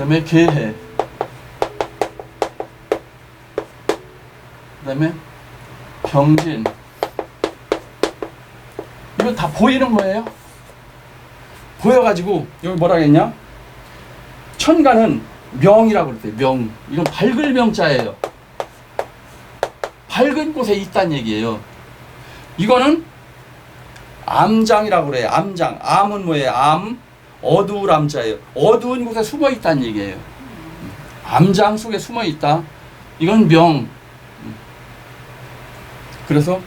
그다음에 개해. 그다음에 병진. 이거 다 보이는 거예요. 보여가지고 여기 뭐라 했냐? 천간은 명이라고 그랬대요. 명. 이건 밝을 명자예요. 밝은 곳에 있다는 얘기예요. 이거는 암장이라고 그래요. 암장. 암은 뭐예요? 암. 어두울 암자예요. 어두운 곳에 숨어 있다는 얘기예요. 암장 속에 숨어 있다. 이건 명. 그래서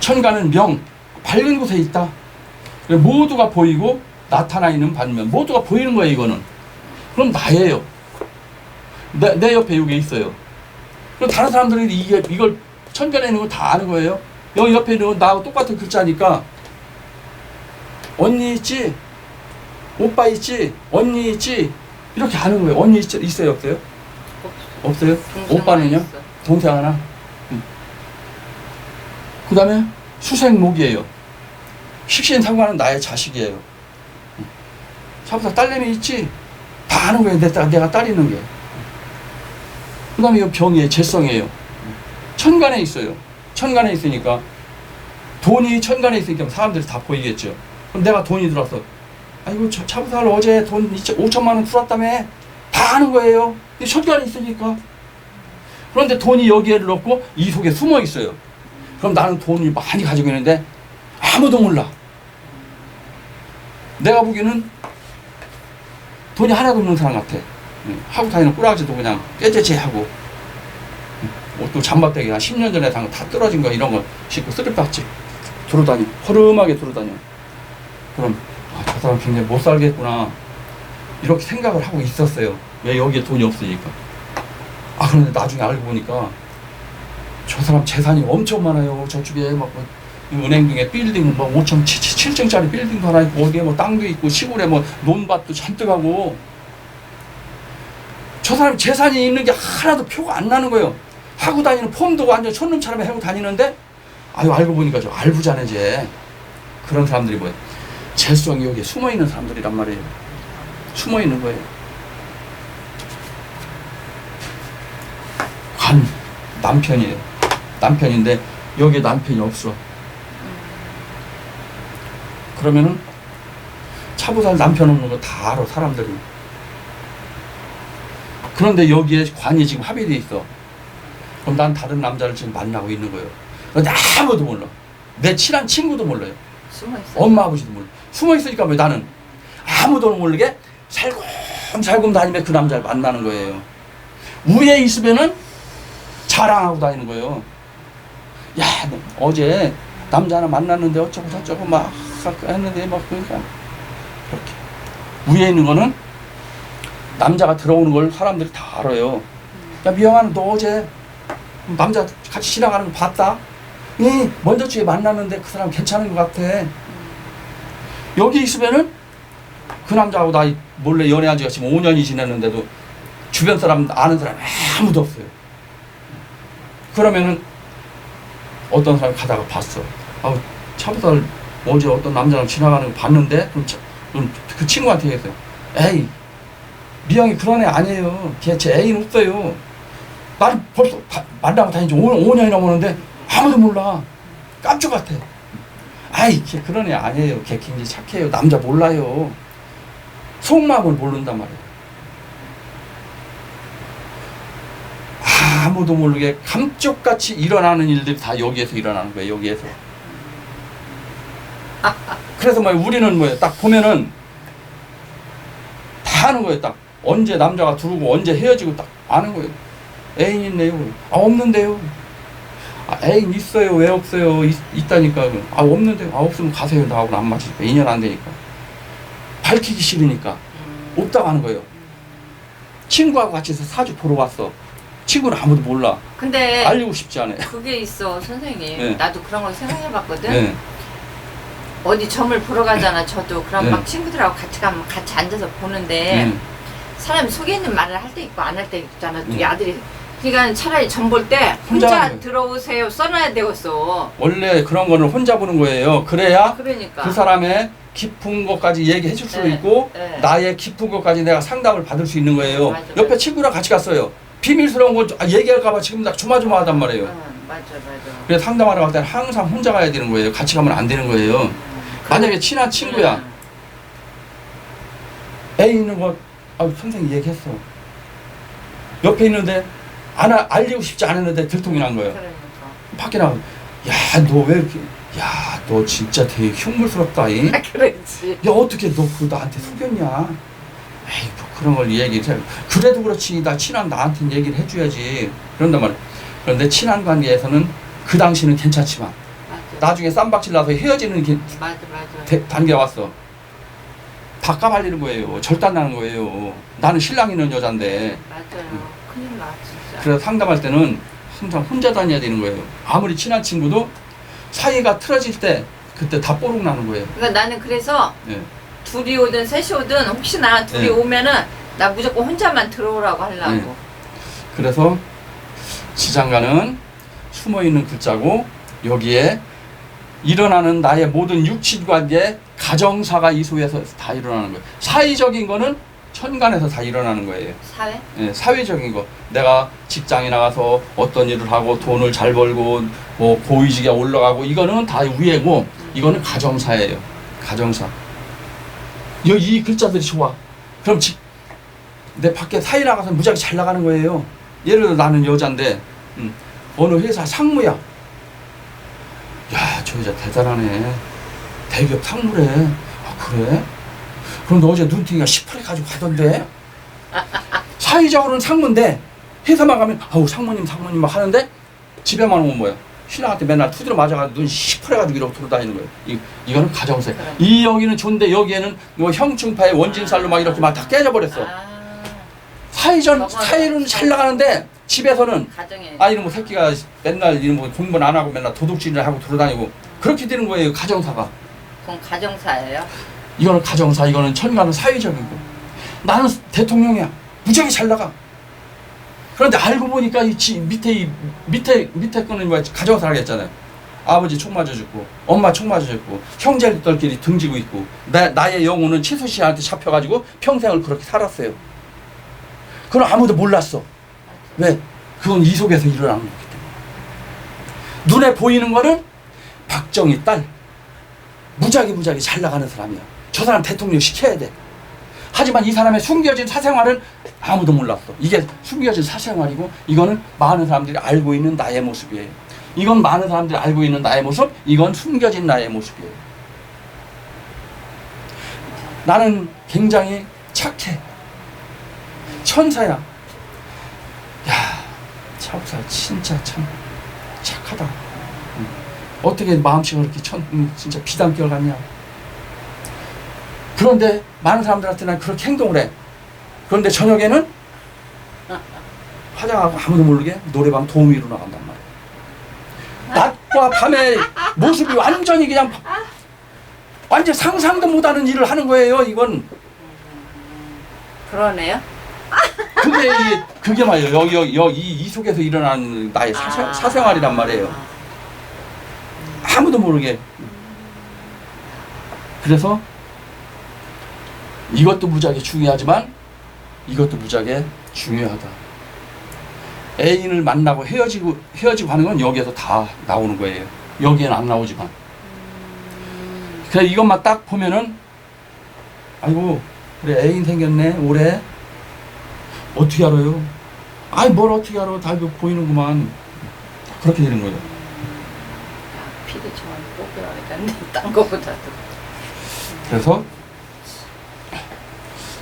천간은 명. 밝은 곳에 있다. 모두가 보이고 나타나 있는 반면 모두가 보이는 거예요. 이거는. 그럼 나예요. 내, 내 옆에 여기 있어요. 그럼 다른 사람들이 이게 이걸 천간에 있는 걸 다 아는 거예요. 여기 옆에 있는 건 나하고 똑같은 글자니까 언니 있지? 오빠 있지? 언니 있지? 이렇게 아는 거예요. 언니 있, 있어요? 없어요? 없어요? 오빠는요? 동생 하나? 그 다음에 수생목이에요. 식신상관은 나의 자식이에요. 자부사 딸내미 있지? 다 아는 거예요. 내 딸, 내가 딸 있는 게. 그 다음에 이 병이에요. 재성이에요. 천간에 있어요. 천간에 있으니까 돈이 천간에 있으니까 사람들이 다 보이겠죠. 내가 돈이 들어왔어. 아이고 저 차부살 어제 돈 5천만 원 들어왔다며 다 아는 거예요. 이 천간에 있으니까. 그런데 돈이 여기에 넣고 이 속에 숨어 있어요. 그럼 나는 돈을 많이 가지고 있는데 아무도 몰라. 내가 보기에는 돈이 하나도 없는 사람 같아. 응, 하고 다니는 꾸라지도 그냥 깨재재하고 옷도 잠바대기 한 10년 전에 다 떨어진 거 이런 거 신고 쓰레받지 돌아다니 허름하게 돌아다녀 그럼 아, 저 사람 굉장히 못 살겠구나. 이렇게 생각을 하고 있었어요. 왜 여기에 돈이 없으니까. 아 그런데 나중에 알고 보니까 저 사람 재산이 엄청 많아요. 저쪽에 막 뭐, 이 은행 중에 빌딩 뭐 5천 7층짜리 빌딩도 하나 있고 어디에 뭐 땅도 있고 시골에 뭐 논밭도 잔뜩 하고. 저 사람이 재산이 있는 게 하나도 표가 안 나는 거예요. 하고 다니는 폼도 완전 촌놈처럼 하고 다니는데 아유 알고 보니까 저 알부자네 제 그런 사람들이 뭐예요? 재수성이 여기에 숨어 있는 사람들이란 말이에요. 숨어 있는 거예요. 관 남편이에요. 남편인데 여기에 남편이 없어. 그러면은 차보살 남편 없는 거 다 알아 사람들이. 그런데 여기에 관이 지금 합의돼 있어. 그럼 난 다른 남자를 지금 만나고 있는 거예요. 그런데 아무도 몰라. 내 친한 친구도 몰라요. 숨어 있어. 엄마 아버지도 몰라. 숨어 있으니까 왜 나는 아무도 모르게 살금살금 다니며 그 남자를 만나는 거예요. 위에 있으면은 자랑하고 다니는 거예요. 야, 너 어제 남자 하나 만났는데 어쩌고 저쩌고 막 했는데 막 그러니까 그렇게 위에 있는 거는 남자가 들어오는 걸 사람들이 다 알아요. 야 미영아 너 어제 남자 같이 지나가는 거 봤다? 예, 먼저 주에 만났는데 그 사람 괜찮은 것 같아. 여기 있으면은 그 남자하고 나 몰래 연애한 지가 지금 5년이 지났는데도 주변 사람 아는 사람 아무도 없어요. 그러면은 어떤 사람이 가다가 봤어. 아, 차보살 어제 어떤 남자랑 지나가는 거 봤는데 그럼, 차- 그 친구한테 얘기했어요. 에이 미영이 그런 애 아니에요. 걔제 애인 없어요. 나는 벌써 다- 만나고 다닌 지 5, 5년이 넘었는데 아무도 몰라. 깜짝 같아. 아이, 걔 그런 애 아니에요. 걔 굉장히 착해요. 남자 몰라요. 속마음을 모른단 말이에요. 아무도 모르게 감쪽같이 일어나는 일들이 다 여기에서 일어나는 거예요. 여기에서. 그래서 뭐 우리는 뭐예요? 딱 보면은 다 아는 거예요. 딱 언제 남자가 들어오고 언제 헤어지고 딱 아는 거예요. 애인 있네요. 아 없는데요. 아, 애인 있어요. 왜 없어요? 있, 있다니까. 아 없는데요. 아 없으면 가세요. 나하고는 안 맞으니까 인연 안 되니까. 밝히기 싫으니까 없다고 하는 거예요. 친구하고 같이 해서 사주 보러 왔어. 친구는 아무도 몰라. 근데 알리고 싶지 않아요. 그게 있어 선생님. 네. 나도 그런 걸 생각해 봤거든. 네. 어디 점을 보러 가잖아. 저도 그럼 네. 막 친구들하고 같이 가면 같이 앉아서 보는데 네. 사람이 속에 있는 말을 할 때 있고 안 할 때 있잖아. 또 네. 아들이 그러니까 차라리 점볼때 혼자 혼자. 들어오세요 써놔야 되겠어. 원래 그런 거는 혼자 보는 거예요. 그래야 그러니까. 그 사람의 깊은 것까지 얘기해 줄 수도 네, 있고 네. 나의 깊은 것까지 내가 상담을 받을 수 있는 거예요. 맞아, 옆에 맞아. 친구랑 같이 갔어요. 비밀스러운 거 아, 얘기할까 봐 지금 나 조마조마하단 말이에요. 응, 맞아 맞아. 그래서 상담하러 갈 때는 항상 혼자 가야 되는 거예요. 같이 가면 안 되는 거예요. 만약에 친한 친구야. 응. 애 있는 거, 아, 선생님 얘기했어. 옆에 있는데, 안, 아- 알리고 싶지 않았는데 들통이 난 거예요. 그러니까. 밖에 나가, 야, 너 왜 이렇게, 야, 너 진짜 되게 흉물스럽다, 이. 아, 그렇지. 야, 어떻게 너 그거 나한테 속였냐? 에이, 뭐 그런 걸 얘기를 해. 그래도 그렇지, 나 친한 나한테 얘기를 해줘야지. 그런단 말이야. 그런데 친한 관계에서는 그 당시는 괜찮지만, 맞아. 나중에 쌈박질 나서 헤어지는 게 맞아 맞아. 대- 단계가 왔어. 다 까발리는 거예요. 절단나는 거예요. 나는 신랑 있는 여잔데. 맞아요. 큰일 나 진짜. 그래서 상담할 때는 항상 혼자 다녀야 되는 거예요. 아무리 친한 친구도 사이가 틀어질 때 그때 다 뽀록 나는 거예요. 그러니까 나는 그래서 예. 둘이 오든 셋이 오든 혹시나 둘이 네. 오면은 나 무조건 혼자만 들어오라고 하려고. 네. 그래서 지장간은 숨어 있는 글자고 여기에 일어나는 나의 모든 육친 관계 가정사가 이 속에서 다 일어나는 거예요. 사회적인 거는 천간에서 다 일어나는 거예요. 사회? 예, 사회적인 거. 내가 직장에 나가서 어떤 일을 하고 돈을 잘 벌고 뭐 고위직에 올라가고 이거는 다 위에고 이거는 가정사예요. 가정사. 이, 이 글자들이 좋아. 그럼 지, 내 밖에 사회 나가서 무지하게 잘 나가는 거예요. 예를 들어 나는 여잔데 음, 어느 회사 상무야. 야, 저 여자 대단하네. 대기업 상무래. 아, 그래? 그런데 어제 눈팅이가 10% 가지고 가던데? 사회적으로는 상무인데 회사만 가면 아우 상무님 상무님 막 하는데 집에만 오면 뭐야 신랑한테 맨날 투드려 맞아가지고 눈 시퍼래가지고 이러고 돌아다니는 거예요 이, 이거는 가정세 그래. 이 여기는 좋은데 여기에는 뭐 형충파의 원진살로 막 이렇게 막 다 깨져버렸어 아, 저거는 사회는 잘 나가는데 집에서는 가정에. 아 이런 뭐 새끼가 맨날 이런 뭐 공부는 안 하고 맨날 도둑질을 하고 돌아다니고 그렇게 되는 거예요 가정사가 그건 가정사예요. 이거는 가정사, 이거는 천가는 사회적인 거. 나는 대통령이야. 무지하게 잘 나가. 그런데 알고 보니까 이 지, 밑에 이 밑에 밑에 거는 뭐 가정사라고 했잖아요. 아버지 총 맞아 죽고, 엄마 총 맞아 죽고, 형제들끼리 등지고 있고, 나, 나의 영혼은 치수 씨한테 잡혀가지고 평생을 그렇게 살았어요. 그건 아무도 몰랐어. 왜? 그건 이 속에서 일어나는 거기 때문에. 눈에 보이는 거는 박정희 딸. 무지하게 무지하게 잘 나가는 사람이야. 저 사람 대통령 시켜야 돼. 하지만 이 사람의 숨겨진 사생활은 아무도 몰랐어. 이게 숨겨진 사생활이고 이거는 많은 사람들이 알고 있는 나의 모습이에요. 이건 많은 사람들이 알고 있는 나의 모습, 이건 숨겨진 나의 모습이에요. 나는 굉장히 착해. 천사야. 야, 차옥사 진짜 참 착하다. 음. 어떻게 마음씨가 그렇게 천, 음, 진짜 비단결 같냐. 그런데 많은 사람들한테는 그렇게 행동을 해. 그런데 저녁에는 화장하고 아무도 모르게 노래방 도우미로 나간단 말이야. 낮과 밤의 모습이 완전히 그냥 완전 상상도 못하는 일을 하는 거예요. 이건 그러네요. 그게 이- 그게 말이에요. 여기 여기 여기 이, 이 속에서 일어나는 나의 사생, 아. 사생활이란 말이에요. 아무도 모르게. 그래서 이것도 무지하게 중요하지만 이것도 무지하게 중요하다. 애인을 만나고 헤어지고 헤어지고 하는 건 여기에서 다 나오는 거예요. 여기에는 안 나오지만. 그래 이것만 딱 보면은 아이고 그래 애인 생겼네 올해 어떻게 알아요? 아이 뭘 어떻게 알아? 다 보이는구만. 그렇게 되는 거예요. 피디 저만 뽑혀야겠네. 딴 거보다도. 그래서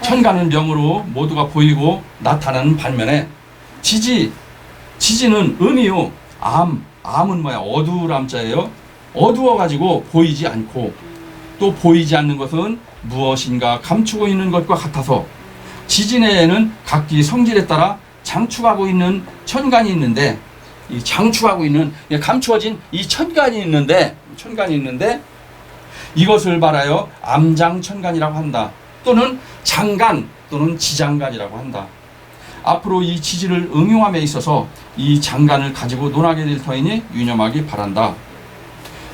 천간은 영으로 모두가 보이고 나타나는 반면에 지지 지지는 음이요 암 암은 뭐야 어두람자예요 어두워 가지고 보이지 않고 또 보이지 않는 것은 무엇인가 감추고 있는 것과 같아서 지진에는 각기 성질에 따라 장축하고 있는 천간이 있는데 이 장축하고 있는 이 감추어진 이 천간이 있는데 천간이 있는데 이것을 말하여 암장천간이라고 한다. 또는 장간 또는 지장간이라고 한다. 앞으로 이 지지를 응용함에 있어서 이 장관을 가지고 논하게 될 터이니 유념하기 바란다.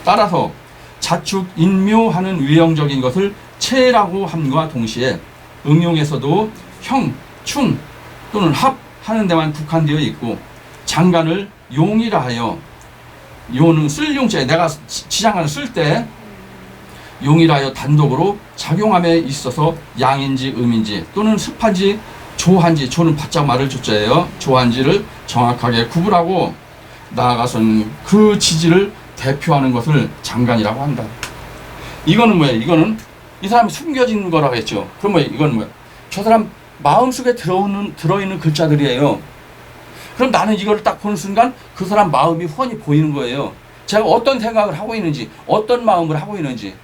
따라서 자축 인묘하는 외형적인 것을 체라고 함과 동시에 응용에서도 형, 충 또는 합 하는 데만 국한되어 있고 장관을 용이라 하여 요는 쓸 용자에 내가 지- 지장관을 쓸 때 용이라 하여 단독으로 작용함에 있어서 양인지 음인지 또는 습한지 조한지 조는 바짝 말을 조자예요 조한지를 정확하게 구분하고 나아가서는 그 지지를 대표하는 것을 장관이라고 한다. 이거는 뭐예요? 이거는 이 사람이 숨겨진 거라고 했죠. 그럼 뭐 이건 뭐야? 저 사람 마음속에 들어오는 들어있는 글자들이에요. 그럼 나는 이걸 딱 보는 순간 그 사람 마음이 훤히 보이는 거예요. 제가 어떤 생각을 하고 있는지, 어떤 마음을 하고 있는지.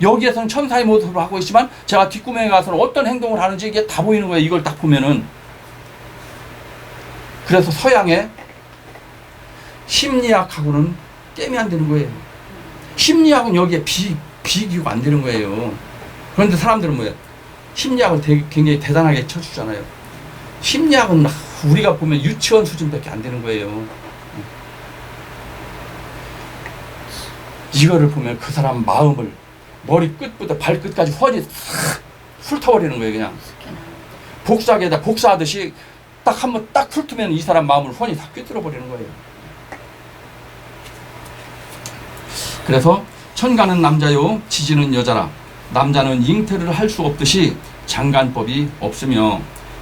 여기에서는 천사의 모습으로 하고 있지만 제가 뒷구멍에 가서는 어떤 행동을 하는지 이게 다 보이는 거예요. 이걸 딱 보면은. 그래서 서양의 심리학하고는 게임이 안 되는 거예요. 심리학은 여기에 비, 비교가 안 되는 거예요. 그런데 사람들은 뭐예요? 심리학을 되게, 굉장히 대단하게 쳐주잖아요. 심리학은 막 우리가 보면 유치원 수준밖에 안 되는 거예요. 이거를 보면 그 사람 마음을 머리 끝부터 발끝까지 훤히 싹 훑어버리는 거예요, 그냥. 복사기에다 복사하듯이 딱 한번 딱 훑으면 이 사람 마음을 훤히 다 꿰뚫어 버리는 거예요. 그래서 천가는 남자요 지지는 여자라 남자는 잉태를 할 수 없듯이 장간법이 없으며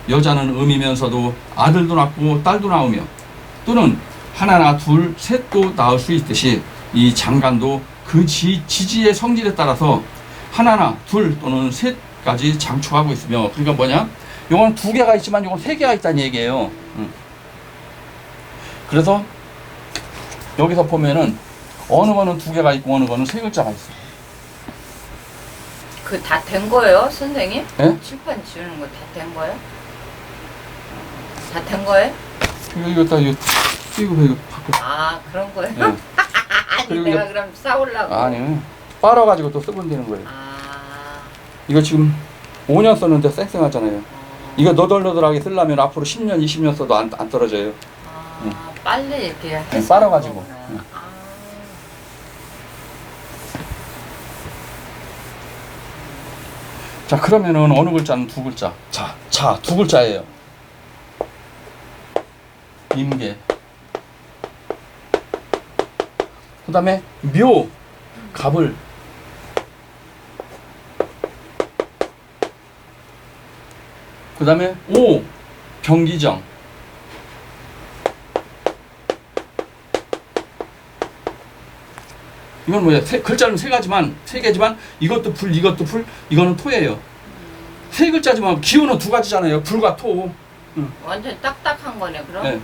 여자는 음이면서도 아들도 낳고 딸도 낳으며 또는 하나나 둘 셋도 낳을 수 있듯이 이 장간도 그 지, 지지의 성질에 따라서 하나나 둘 또는 셋까지 장축하고 있으며 그러니까 뭐냐 요건 두 개가 있지만 요건 세 개가 있다는 얘기예요 음. 그래서 여기서 보면은 어느 거는 두 개가 있고 어느 거는 세 글자가 있어. 그 다 된 거예요, 선생님? 예? 칠판 지우는 거 다 된 거예요? 다 된 거예요? 이거 이거 딱 이거 이거 이거 바꿔. 아 그런 거예요? 예. 아니 그리고 내가 이제- 그럼 싸우려고. 아니 빨아가지고 또 쓰면 되는 거예요. 아. 이거 지금 5년 썼는데 쌩쌩하잖아요. 어. 이거 너덜너덜하게 쓰려면 앞으로 10년, 20년 써도 안, 안 떨어져요. 아, 빨리 이렇게 해서 네, 빨아가지고. 거구나. 응. 아. 자 그러면은 어느 글자는 두 글자. 자, 자두 글자예요. 임계. 그 다음에 묘, 갑을. 그 다음에 오, 경기정. 이건 뭐야? 세, 글자는 세 가지만 세 개지만 이것도 불, 이것도 불, 이거는 토예요. 세 글자지만 기운은 두 가지잖아요. 불과 토. 완전 딱딱한 거네 그럼? 네.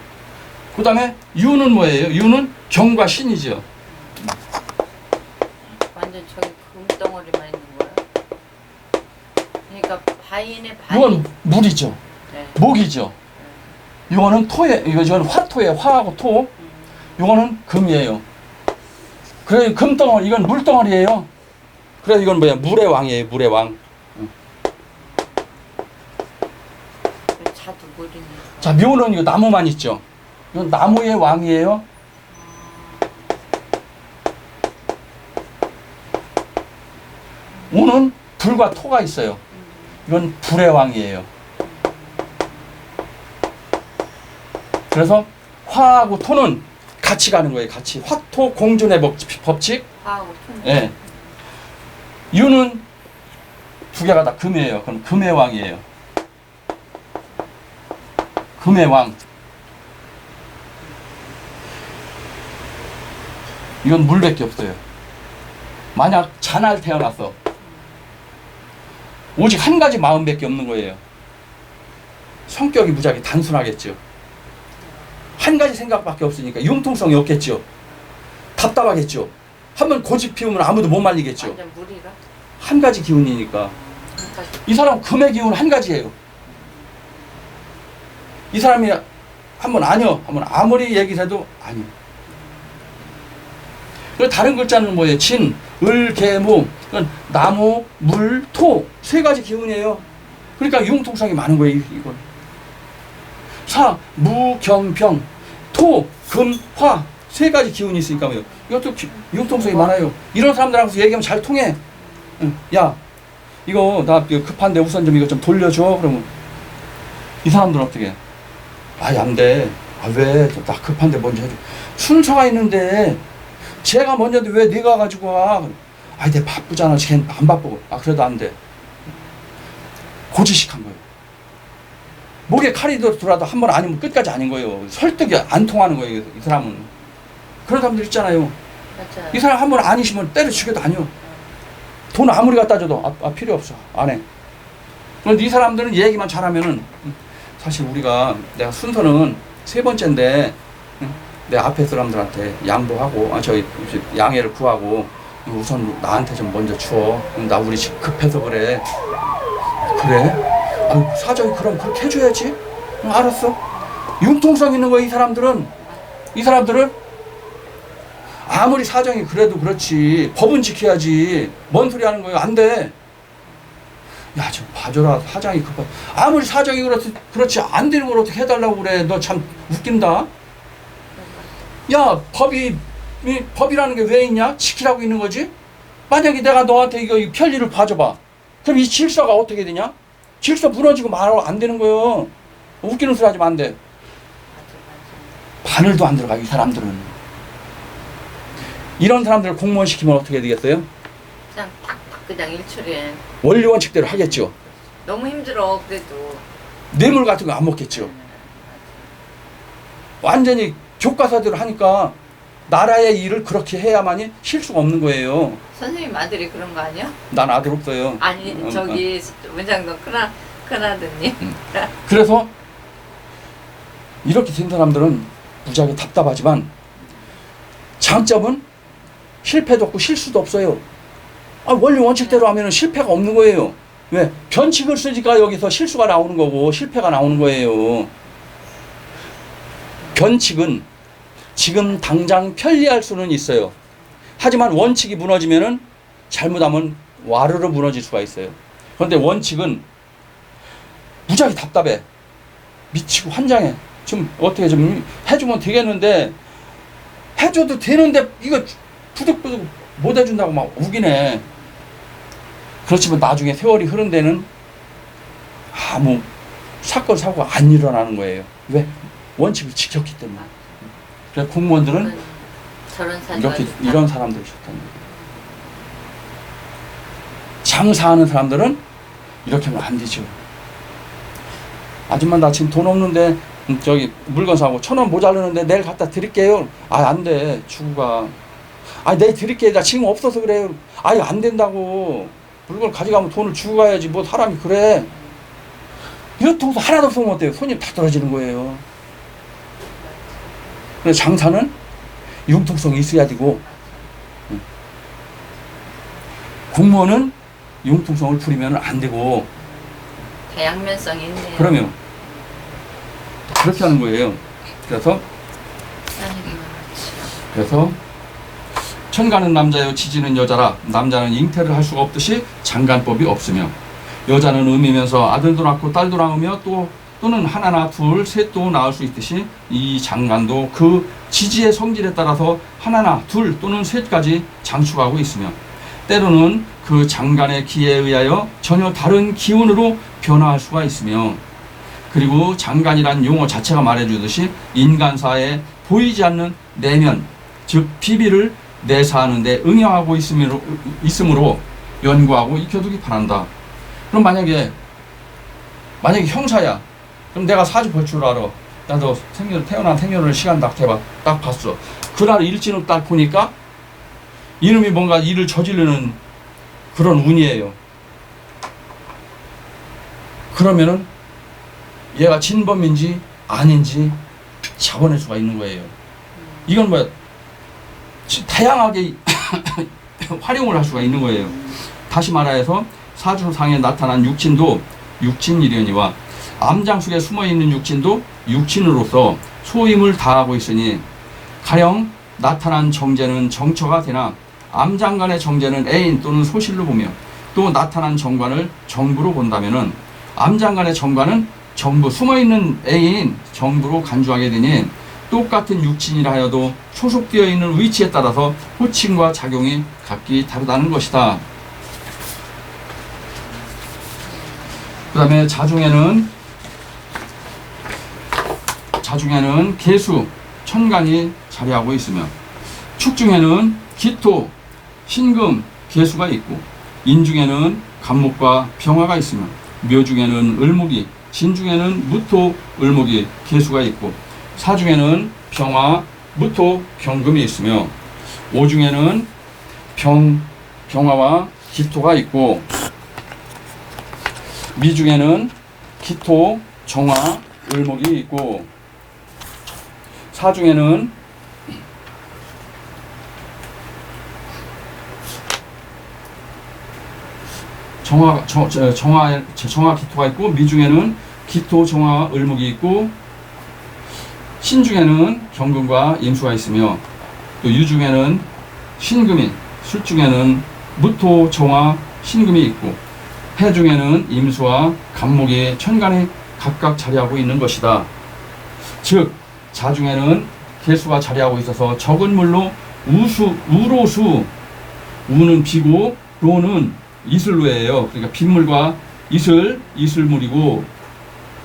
그다음에 유는 뭐예요? 유는 경과 신이죠. 완전 저기 금덩어리만 있는 거예요? 그러니까 바인의 바인 이건 물이죠. 네. 목이죠. 이거는 토에 이거 저는 화토에 화하고 토. 음. 이거는 금이에요. 그래 금덩어리 이건 물덩어리예요. 그래서 이건 뭐야? 물의 왕이에요. 물의 왕. 자 묘는 이거 나무만 있죠. 이건 나무의 왕이에요. 오는 불과 토가 있어요. 이건 불의 왕이에요. 그래서 화하고 토는 같이 가는 거예요. 같이 화토 공존의 법- 법칙. 화하고 톤 예. 유는 두 개가 다 금이에요. 그럼 금의 왕이에요. 금의 왕. 이건 물밖에 없어요. 만약 잔알 태어났어. 오직 한 가지 마음밖에 없는 거예요. 성격이 무지하게 단순하겠죠. 한 가지 생각밖에 없으니까 융통성이 없겠죠. 답답하겠죠. 한번 고집 피우면 아무도 못 말리겠죠. 완전 한 가지 기운이니까. 이 사람 금의 기운 한 가지예요. 이 사람이 한번 아니요 하면 아무리 얘기를 해도 아니요. 그리고 다른 글자는 뭐예요? 진, 을, 개, 모. 그건 나무, 물, 토. 세 가지 기운이에요. 그러니까 융통성이 많은 거예요, 이- 이건. 사, 무, 경, 병, 토, 금, 화. 세 가지 기운이 있으니까 요 이것도 기- 융통성이 많아요. 이런 사람들하고 얘기하면 잘 통해. 응. 야, 이거 나 이거 급한데 우선 좀 이거 좀 돌려줘. 그러면 이 사람들은 어떻게? 해? 아이 안 돼. 아 왜? 나 급한데 먼저 해줘. 순서가 있는데 제가 먼저인데 왜 네가 가지고 와? 아이 내 바쁘잖아. 쟤안 바쁘고. 아 그래도 안 돼. 고지식한 거예요. 목에 칼이 들어도 한 번 아니면 끝까지 아닌 거예요. 설득이 안 통하는 거예요. 이 사람은. 그런 사람들 있잖아요. 맞아요. 이 사람 한 번 아니시면 때려 죽여도 아니요. 돈 아무리 갖다 줘도 아, 아, 필요 없어. 안 해. 그런데 이 사람들은 얘기만 잘하면은 음, 사실 우리가 내가 순서는 세 번째인데 음, 내 앞에 사람들한테 양보하고 아 저희 이제 양해를 구하고 우선 나한테 좀 먼저 주어. 음, 나 우리 집 급해서 그래. 그래? 아유, 사정이 그럼 그렇게 해줘야지. 응, 알았어. 융통성 있는 거야 이 사람들은. 이 사람들은 아무리 사정이 그래도 그렇지 법은 지켜야지 뭔 소리 하는 거예요 안 돼. 야 좀 봐줘라 사정이 급하. 아무리 사정이 그렇지 그렇지 안 되는 걸 어떻게 해달라고 그래 너 참 웃긴다. 야 법이 이 법이라는 게 왜 있냐 지키라고 있는 거지. 만약에 내가 너한테 이거 이 편리를 봐줘봐. 그럼 이 질서가 어떻게 되냐? 질서 무너지고 말하고 안 되는 거예요. 웃기는 소리 하지면 안 돼. 바늘도 안 들어가 이 사람들은. 이런 사람들을 공무원 시키면 어떻게 되겠어요? 그냥 탁탁 그냥 일출에 원리 원칙대로 하겠죠. 너무 힘들어 그래도. 뇌물 같은 거 안 먹겠죠. 완전히 교과서대로 하니까 나라의 일을 그렇게 해야만이 실수가 없는 거예요. 선생님 아들이 그런 거 아니야? 난 아들 없어요. 아니 음, 저기 원장도 크나 크나드님. 그래서 이렇게 된 사람들은 무지하게 답답하지만 장점은 실패도 없고 실수도 없어요. 아, 원리 원칙대로 하면 실패가 없는 거예요. 왜? 변칙을 쓰니까 여기서 실수가 나오는 거고 실패가 나오는 거예요. 변칙은 지금 당장 편리할 수는 있어요. 하지만 원칙이 무너지면은 잘못하면 와르르 무너질 수가 있어요. 그런데 원칙은 무지하게 답답해. 미치고 환장해. 좀 어떻게 좀 해주면 되겠는데 해줘도 되는데 이거 부득부득 못 해준다고 막 우기네. 그렇지만 나중에 세월이 흐른 데는 아무 사건 사고가 안 일어나는 거예요. 왜? 원칙을 지켰기 때문에. 그래서 공무원들은 저런 이렇게 이런 사람들이 좋다는 거예요. 장사하는 사람들은 이렇게 하면 안 되죠. 아줌마 나 지금 돈 없는데 음, 저기 물건 사고 천 원 모자르는데 내일 갖다 드릴게요. 아 안 돼. 주고 가. 아 내일 드릴게. 나 지금 없어서 그래요. 아예 안 된다고. 물건 가져가면 돈을 주고 가야지. 뭐 사람이 그래. 이렇다고 하나도 없으면 어때요? 손님 다 떨어지는 거예요. 그래서 장사는 융통성이 있어야 되고 음. 공무원은 융통성을 부리면 안 되고 다양면성이 있네요. 그러면 그렇게 하는 거예요. 그래서 그래서 천가는 남자요 지지는 여자라 남자는 잉태를 할 수가 없듯이 장간법이 없으며 여자는 음이면서 아들도 낳고 딸도 낳으며 또 또는 하나나 둘, 셋도 낳을 수 있듯이 이 장간도 그 지지의 성질에 따라서 하나나 둘 또는 셋까지 장축하고 있으며 때로는 그 장간의 기에 의하여 전혀 다른 기운으로 변화할 수가 있으며 그리고 장간이란 용어 자체가 말해주듯이 인간사에 보이지 않는 내면 즉 비비를 내사하는데 응용하고 있으므로, 있으므로 연구하고 익혀두기 바란다. 그럼 만약에 만약에 형사야 그럼 내가 사주 볼 줄 알아. 나도 생년 태어난 생년을 시간 딱 해봐. 딱 봤어. 그날 일진을 딱 보니까 이놈이 뭔가 일을 저지르는 그런 운이에요. 그러면은 얘가 진범인지 아닌지 잡아낼 수가 있는 거예요. 이건? 지- 다양하게 활용을 할 수가 있는 거예요. 다시 말하여서 사주상에 나타난 육친도 육친이려니와 암장숙에 숨어 있는 육친도 육친으로서 소임을 다하고 있으니 가령 나타난 정제는 정처가 되나 암장간의 정제는 애인 또는 소실로 보며 또 나타난 정관을 정부로 본다면은 암장간의 정관은 정부 숨어 있는 애인 정부로 간주하게 되니 똑같은 육친이라 하여도 소속되어 있는 위치에 따라서 호칭과 작용이 각기 다르다는 것이다. 그 다음에 자중에는 자중에는 개수, 천간이 자리하고 있으며 축중에는 기토, 신금, 개수가 있고 인중에는 간목과 병화가 있으며 묘중에는 을목이 진중에는 무토, 을목이 개수가 있고 사중에는 병화, 무토, 경금이 있으며 오중에는 병, 병화와 기토가 있고 미중에는 기토, 정화, 을목이 있고 사 중에는 정화, 정, 저, 정화, 정화 기토가 있고 미중에는 기토, 정화, 을목이 있고 신중에는 경금과 임수가 있으며 또 유중에는 신금이 술중에는 무토, 정화, 신금이 있고 해중에는 임수와 간목이 천간에 각각 자리하고 있는 것이다. 즉 자중에는 개수가 자리하고 있어서 적은 물로 우수, 우로수 우는 비고 로는 이슬로예요. 그러니까 빗물과 이슬, 이슬물이고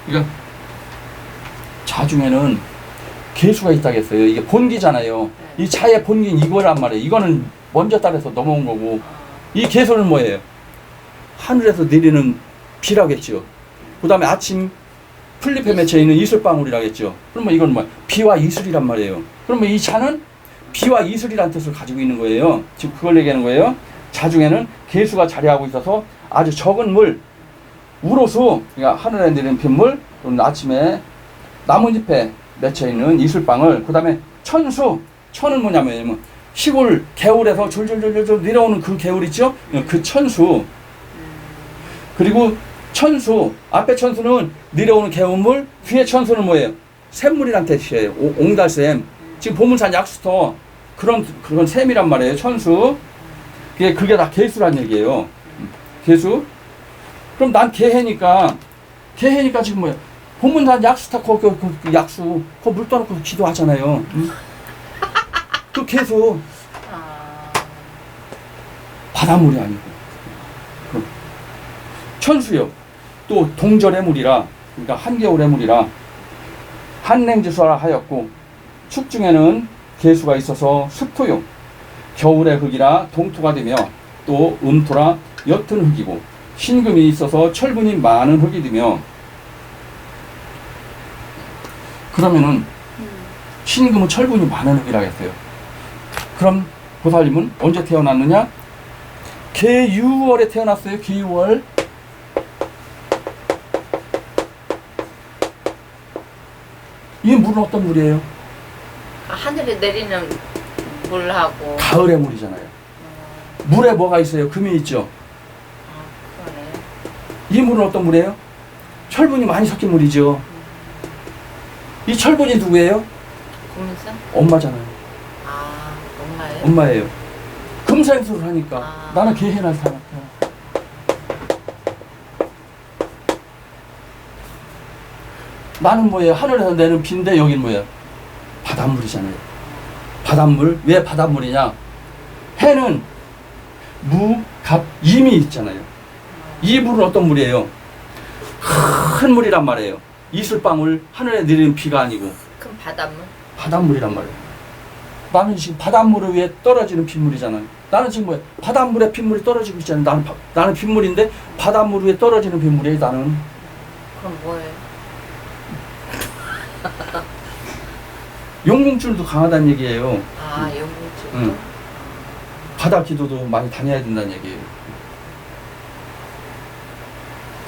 그러니까 자중에는 개수가 있다겠어요. 이게 본기잖아요. 이 차의 본기는 이거란 말이에요. 이거는 먼저 따라서 넘어온 거고 이 개수는 뭐예요? 하늘에서 내리는 비라겠죠. 그 다음에 아침 플립에 맺혀 있는 이슬방울이라겠죠. 그러면 이건 뭐 비와 이슬이란 말이에요. 그러면 이 차는 비와 이슬이란 뜻을 가지고 있는 거예요. 지금 그걸 얘기하는 거예요. 자 중에는 개수가 자리하고 있어서 아주 적은 물, 우로수, 그러니까 하늘에 내리는 빗물, 또는 아침에 나뭇잎에 맺혀 있는 이슬방울, 그 다음에 천수, 천은 뭐냐면 시골 개울에서 졸졸졸졸 내려오는 그 개울 있죠? 그 천수. 그리고 천수, 앞에 천수는 내려오는 개운물, 뒤에 천수는 뭐예요? 샘물이란 뜻이에요. 오- 옹달샘. 지금 보문산 약수터 그런 그런 샘이란 말이에요. 천수. 그게 그게 다 개수란 얘기예요. 음, 개수. 그럼 난 개해니까 개해니까 지금 뭐야? 보문산 약수터 그, 그, 그, 그 약수 그물 떠놓고 기도하잖아요. 응? 그 개수 아, 바닷물이 아니고 그 천수요 또 동절의 물이라 그러니까 한겨울의 물이라 한냉지수라 하였고 축중에는 개수가 있어서 습토요 겨울의 흙이라 동토가 되며 또 음토라 옅은 흙이고 신금이 있어서 철분이 많은 흙이 되며 그러면은 신금은 철분이 많은 흙이라 했어요 그럼 보살님은 언제 태어났느냐 개유월에 태어났어요. 개유월. 물은 어떤 물이에요? 하늘에 내리는 물하고 가을의 물이잖아요. 물에 뭐가 있어요? 금이 있죠. 아, 그러네. 이 물은 어떤 물이에요? 철분이 많이 섞인 물이죠. 이 철분이 누구예요? 고민선? 엄마잖아요. 아, 엄마예요? 엄마예요. 금생수를 하니까 아. 나는 개해날 살았 나는 뭐예요? 하늘에서 내는 비인데 여긴 뭐예요? 바닷물이잖아요. 바닷물 왜 바닷물이냐? 해는 무, 갑, 임이 있잖아요. 이 물은 어떤 물이에요? 큰 물이란 말이에요. 이슬방울 하늘에 내리는 비가 아니고 큰 바닷물? 바닷물이란 말이에요. 나는 지금 바닷물 위에 떨어지는 빗물이잖아요. 나는 지금 뭐야? 바닷물에 빗물이 떨어지고 있잖아요. 나는 바- 나는 빗물인데 바닷물 위에 떨어지는 빗물이에요. 나는 그럼 뭐예요? 용궁줄도 강하다는 얘기예요. 아, 영국집도? 응. 바다 기도도 많이 다녀야 된다는 얘기예요.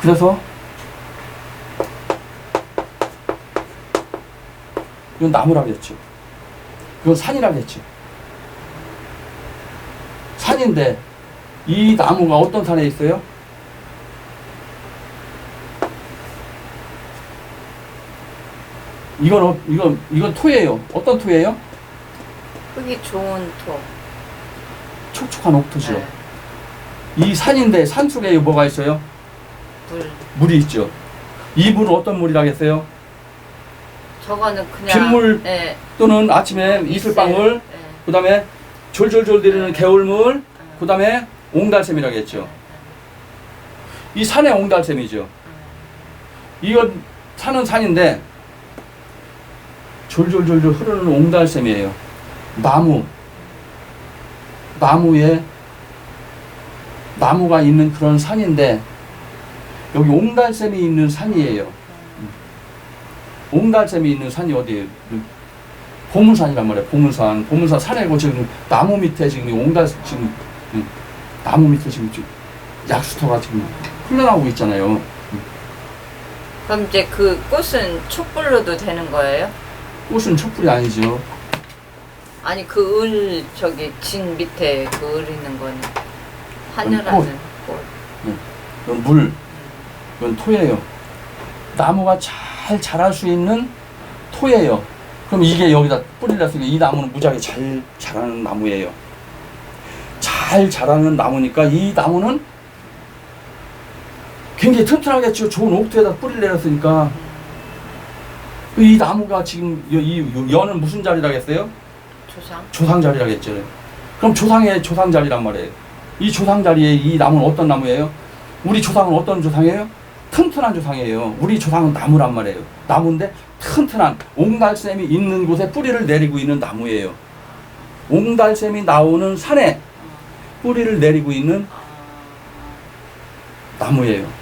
그래서 이건 나무라겠죠. 이건 산이라겠죠. 산인데 이 나무가 어떤 산에 있어요? 이건 어, 이건 이건 토예요. 어떤 토예요? 흙이 좋은 토. 촉촉한 옥토죠. 네. 이 산인데 산 속에 뭐가 있어요? 물. 물이 있죠. 이 물은 어떤 물이라겠어요? 저거는 그냥 빗물 예. 또는 아침에 이슬방울, 예. 그 다음에 졸졸졸 내리는 개울물, 그 다음에 옹달샘이라고 했죠. 이 산의 옹달샘이죠. 이건 산은 산인데 졸졸졸졸 흐르는 옹달샘이에요. 나무, 나무에 나무가 있는 그런 산인데 여기 옹달샘이 있는 산이에요. 옹달샘이 있는 산이 어디예요? 보문산이란 말이에요. 보문산. 보문산 산에고 지금 나무 밑에 지금 이 옹달 지금 음, 나무 밑에 지금 좀 약수터가 지금 흘러나오고 있잖아요. 그럼 이제 그 꽃은 촛불로도 되는 거예요? 꽃은 촛불이 아니죠. 아니 그 을 저기 진 밑에 그 을 있는 거는 하늘하는 꽃. 이건 물, 이건 토예요. 나무가 잘 자랄 수 있는 토예요. 그럼 이게 여기다 뿌리를 놨으니까 이 나무는 무지하게 잘 자라는 나무예요. 잘 자라는 나무니까 이 나무는 굉장히 튼튼하겠죠. 좋은 옥토에다 뿌리를 내렸으니까. 이 나무가 지금 이, 이 연은 무슨 자리라고 했어요? 조상. 조상 자리라고 했죠. 그럼 조상의 조상 자리란 말이에요. 이 조상 자리에 이 나무는 어떤 나무예요? 우리 조상은 어떤 조상이에요? 튼튼한 조상이에요. 우리 조상은 나무란 말이에요. 나무인데 튼튼한 옹달샘이 있는 곳에 뿌리를 내리고 있는 나무예요. 옹달샘이 나오는 산에 뿌리를 내리고 있는 나무예요.